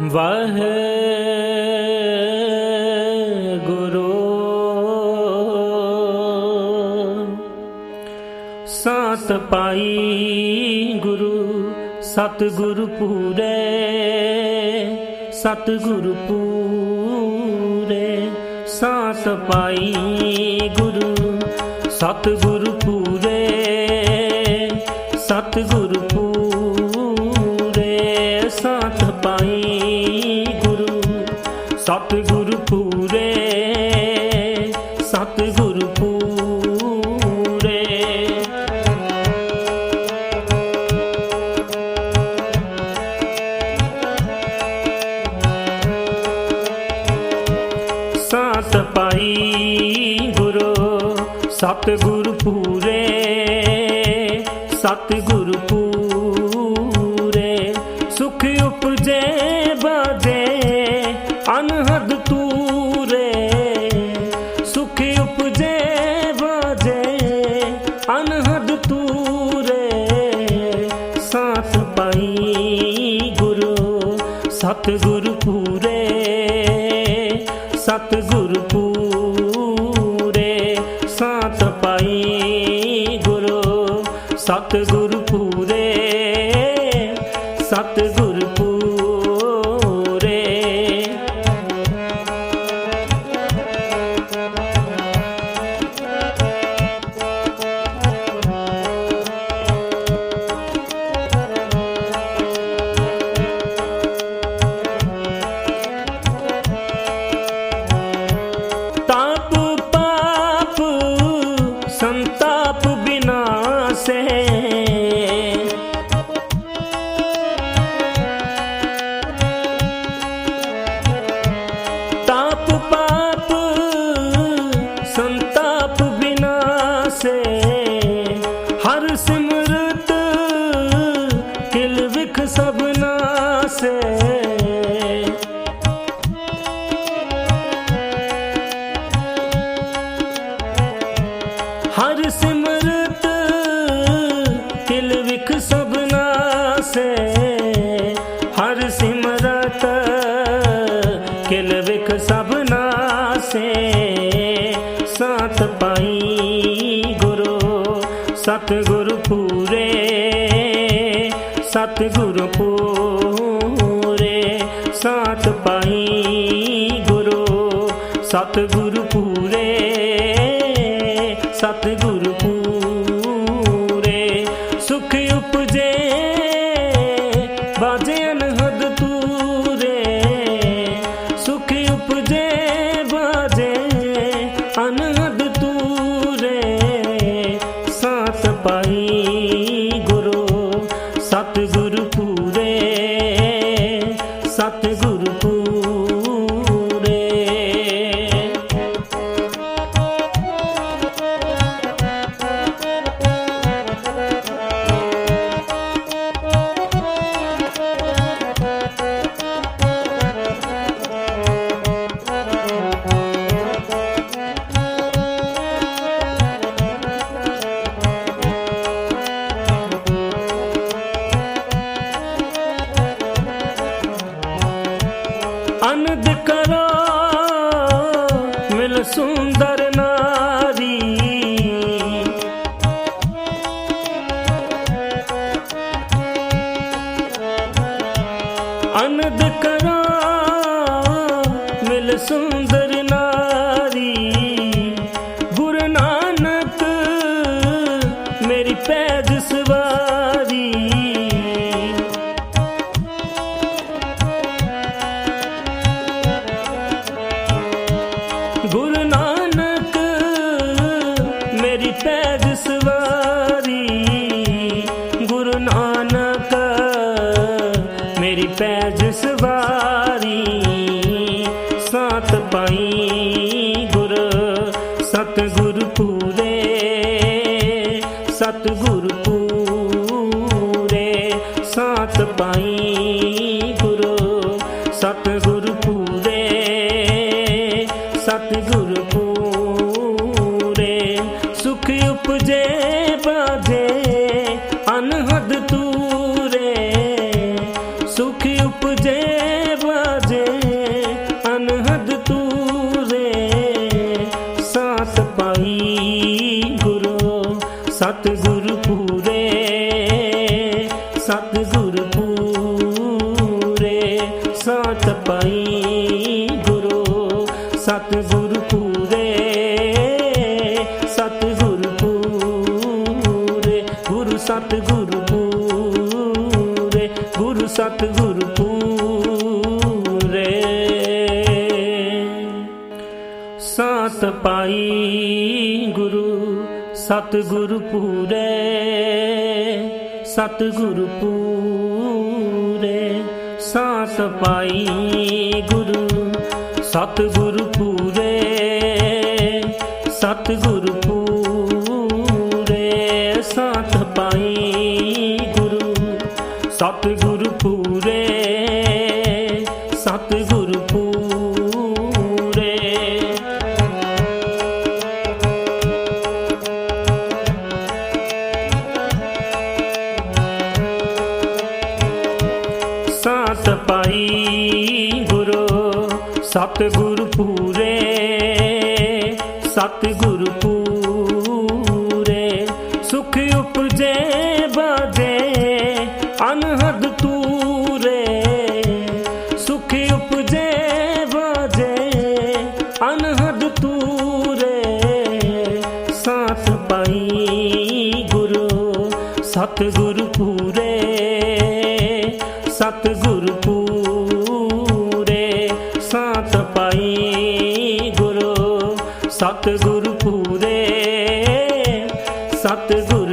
ਵਾਹ ਗੁਰੂ ਸਤ ਪਾਈ ਗੁਰੂ ਸਤ ਗੁਰ ਪੂਰੇ। ਸਤ ਪੂਰੇ। ਸਤ ਪਾਈ ਗੁਰੂ ਸਤ ਗੁਰ ਪੂਰੇ। ਸਤ ਪੂਰੇ ਸਤਿਗੁਰ ਪੂਰ सतगुरु quatro patas. सतगुरु ਗੁਰ ਸਤਗੁਰ ਪੂਰੇ ਸਾਤ ਪਾਈ ਗੁਰੂ ਸਤਗੁਰ ਪੂਰੇ ਸਤਗੁਰ ਪੂਰੇ ਸਾਤ ਪਾਈ ਗੁਰੂ ਸਤਗੁਰ ਪੂਰੇ ਸਤਗੁਰ ਪੂਰੇ ਸਤਿਗੁਰ ਪੂਰ ਸਤਿਗੁਰ ਪੂਰੇ ਸਤਿਗੁਰ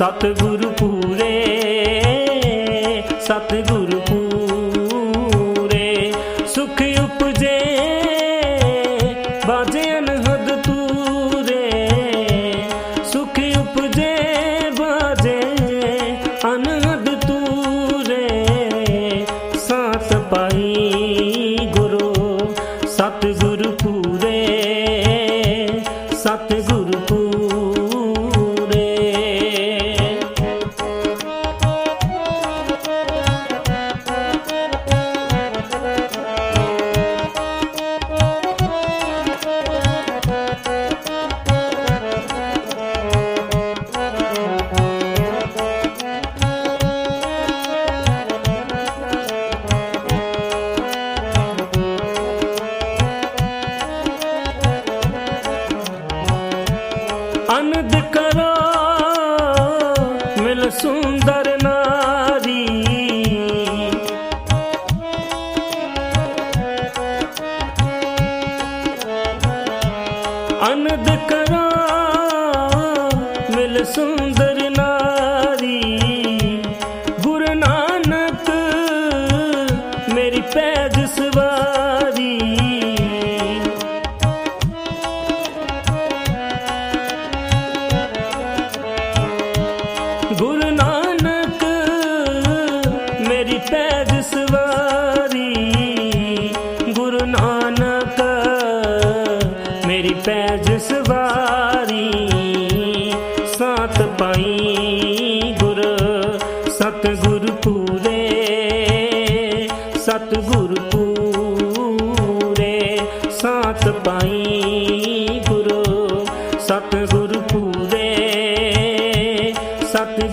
ਸਤਿਗੁਰ ਪੂਰੇ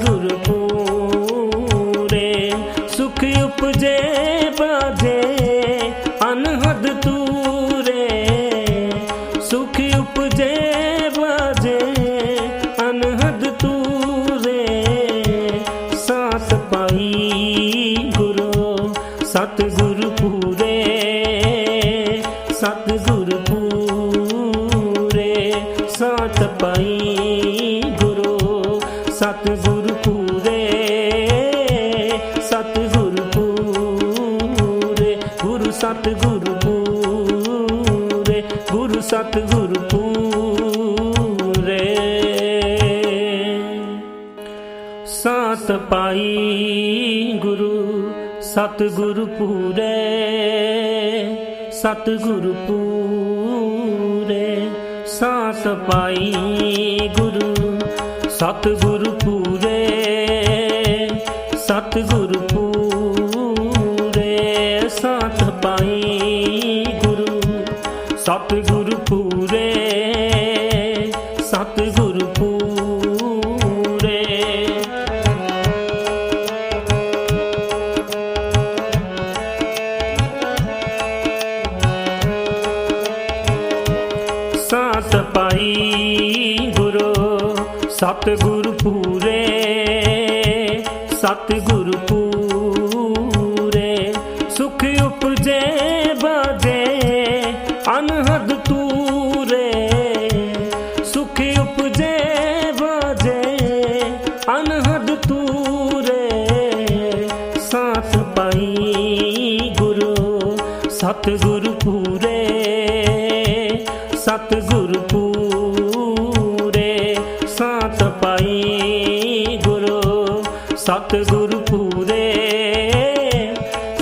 मधुर पूरे सुख उपजे बाजे ਸਤ ਪਾਈ ਗੁਰੂ ਸਤ ਗੁਰ ਪੂਰੇ ਸਤ ਗੁਰ ਪੂਰੇ। ਸਾਸ ਪਾਈ ਗੁਰੂ ਸਤ ਗੁਰ ਪੂਰੇ ਸਤ ਗੁਰ ਪੂਰੇ ਸਤਿਗੁਰ ਪੂਰ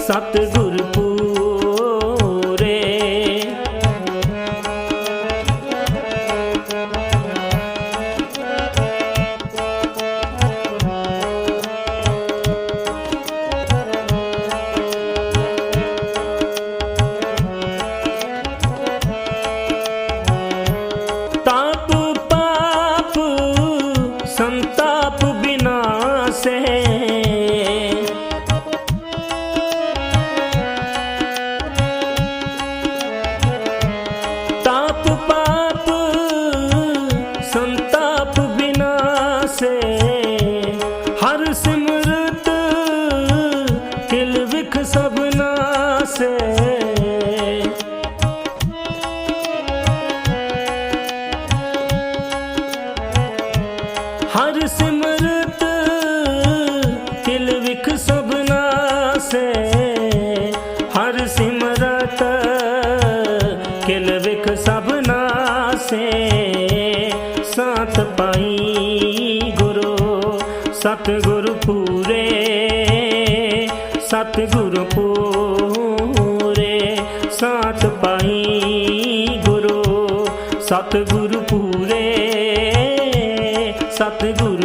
सतगुरु ਹਰ ਸਿਮ ਸਤਿਗੁਰੂ ਪੂਰੇ ਸਤਿਗੁਰੂ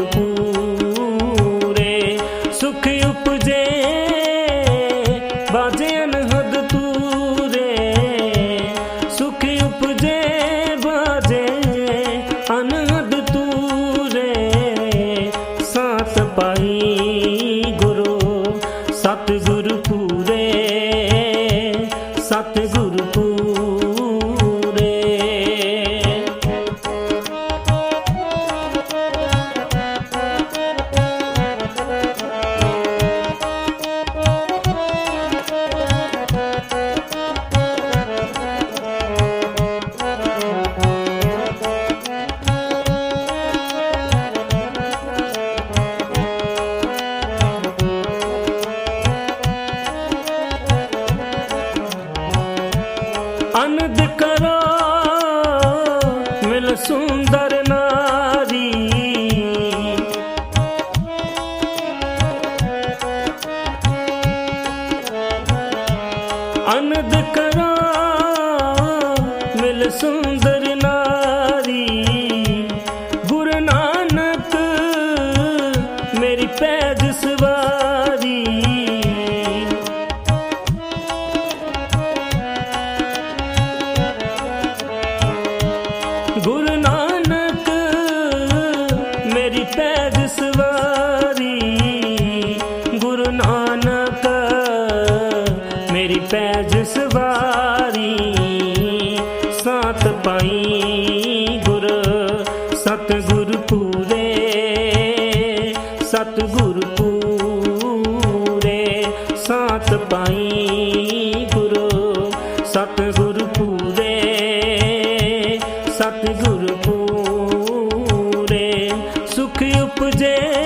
पूजे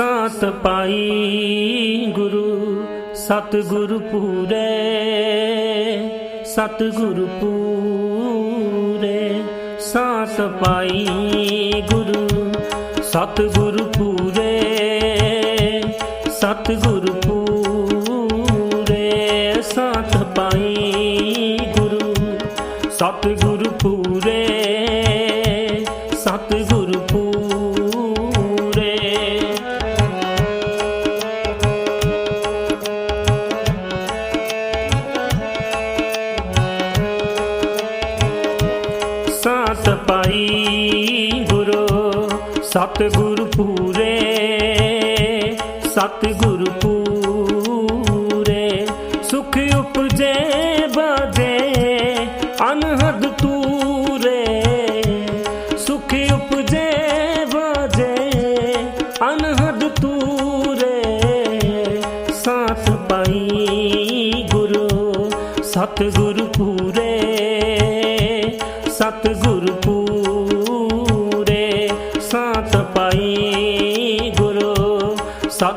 ਸਾਤ ਪਾਈ ਗੁਰੂ ਸਤ ਗੁਰ ਪੂਰੇ ਸਤ ਗੁਰ ਪੂਰੇ। ਸਾਤ ਪਾਈ ਗੁਰੂ ਸਤ ਗੁਰ ਪੂਰੇ ਸਤ ਗੁਰ ਪੂਰੇ। ਸਾਤ ਪਾਈ ਗੁਰੂ ਸਤ ਗੁਰ ਪੂਰੇ। ਹਰੀ ਗੁਰੂ ਸਤਿਗੁਰ ਪੂਰੇ ਸਤਿਗੁਰ ਪੂਰੇ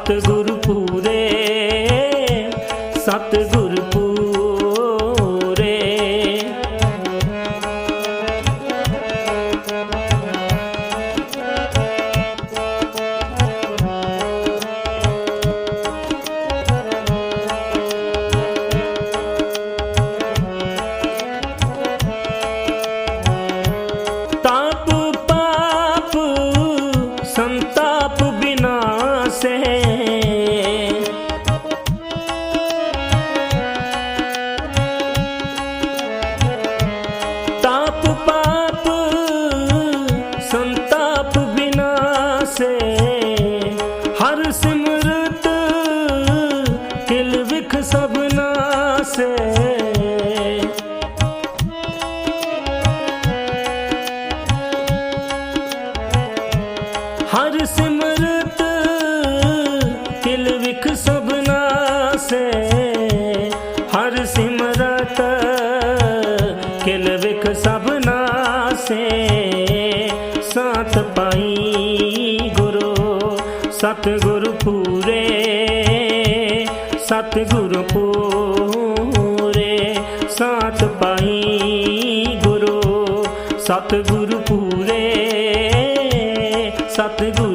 सतगुरु ਸਤਿਗੁਰ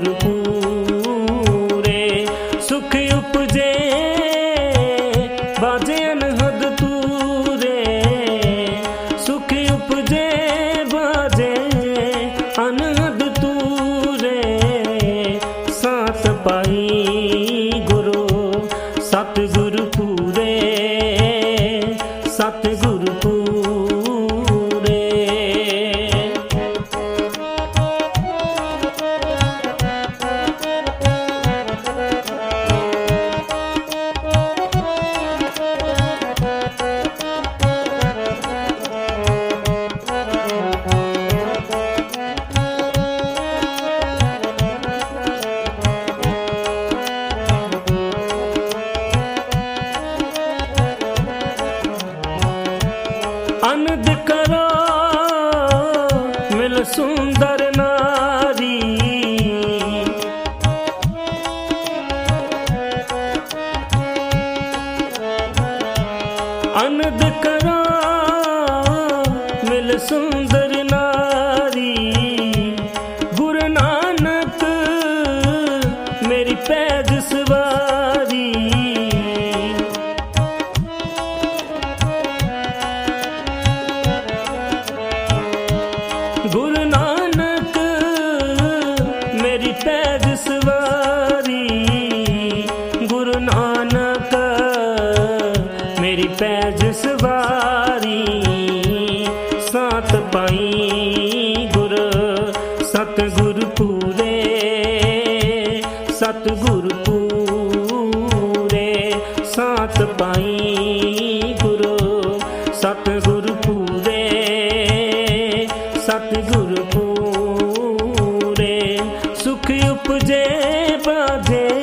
রাধে